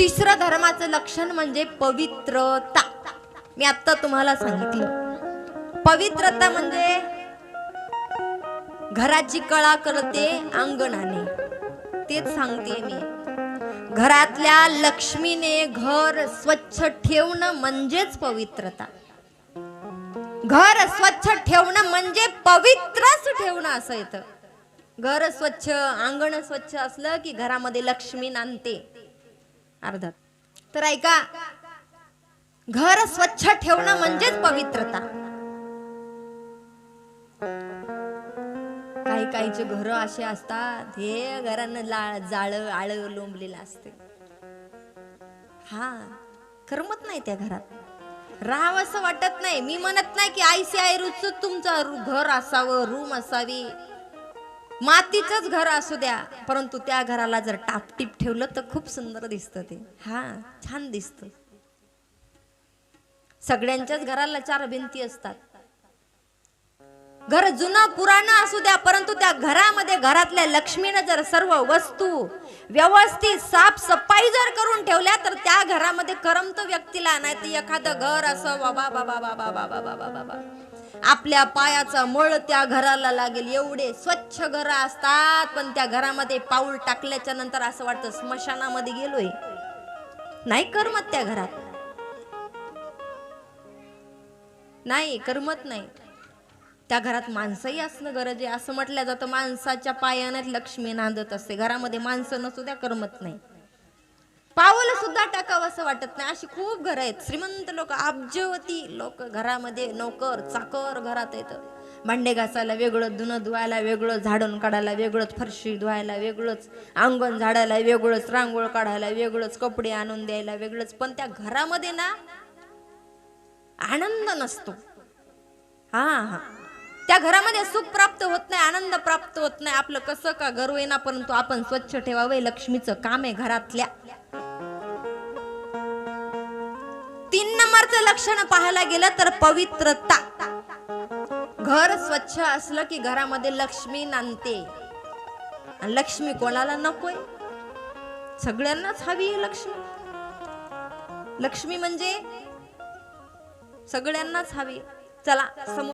तिसरं धर्माचं लक्षण म्हणजे पवित्रता. मी आता तुम्हाला सांगितलं. पवित्रता म्हणजे घराची कळा करते अंगणाने. तेच सांगते मी. घरातल्या लक्ष्मीने घर स्वच्छ ठेवणं म्हणजेच पवित्रता. घर स्वच्छ ठेवणं म्हणजे पवित्रच ठेवणं असं येतं. घर स्वच्छ अंगण स्वच्छ असलं की घरामध्ये लक्ष्मी नांदते. अर्धात. तर ऐका घर स्वच्छ ठेवणं म्हणजेच पवित्रता. काही काहीचे घर असे असतात हे घरानं जाळ आळ लोंबलेलं असते. हा करमत नाही त्या घरात. राहाव असं वाटत नाही. मी म्हणत नाही की आयसी आय रुच तुमचं घर असावं रूम असावी. मातीचंच घर असू द्या परंतु त्या घराला जर टापटीप ठेवलं तर खूप सुंदर दिसतं ते हा छान दिसतं सगळ्यांच्याच घराला चार भिंती असतात घर जुनं पुराणं असू द्या परंतु त्या घरामध्ये घरातल्या लक्ष्मीनं जर सर्व वस्तू व्यवस्थित साफसफाई जर करून ठेवल्या तर त्या घरामध्ये करमत व्यक्तीला नाही तर एखादं घर असं बाबा बाबा बाबा बाबा बाबा बाबा आपल्या पायाचा मळ त्या घराला लागेल. एवढे स्वच्छ घर असतात पण त्या घरामध्ये पाऊल टाकल्याच्या नंतर असं वाटतं स्मशानामध्ये गेलोय. नाही करमत त्या घरात. नाही करमत नाही. त्या घरात माणसंही असणं गरज आहे. असं म्हटलं जातं माणसाच्या पायानेच लक्ष्मी नांदत असते. घरामध्ये माणसं नसू द्या करमत नाही. पावलं सुद्धा टाकावं असं वाटत नाही. अशी खूप घरं आहेत. श्रीमंत लोक अब्जवती लोक घरामध्ये नोकर चाकर घरात येतं भांडे घासायला वेगळं धुणं धुवायला वेगळं झाडून काढायला वेगळंच फरशी धुवायला वेगळंच अंगण झाडायला वेगळंच रांगोळ काढायला वेगळंच कपडे आणून द्यायला वेगळंच. पण त्या घरामध्ये ना आनंद नसतो. हा हा. त्या घरामध्ये सुख प्राप्त होत नाही आनंद प्राप्त होत नाही. आपलं कसं का घर येणार परंतु आपण स्वच्छ ठेवावं. हे लक्ष्मीचं काम आहे घरातल्या. तीन लक्षण पाहायला गेलं तर पवित्रता. घर स्वच्छ असलं की घरामध्ये लक्ष्मी नांदते. आणि लक्ष्मी कोणाला नकोय? सगळ्यांनाच हवी आहे लक्ष्मी. लक्ष्मी म्हणजे सगळ्यांनाच हवी. चला समोर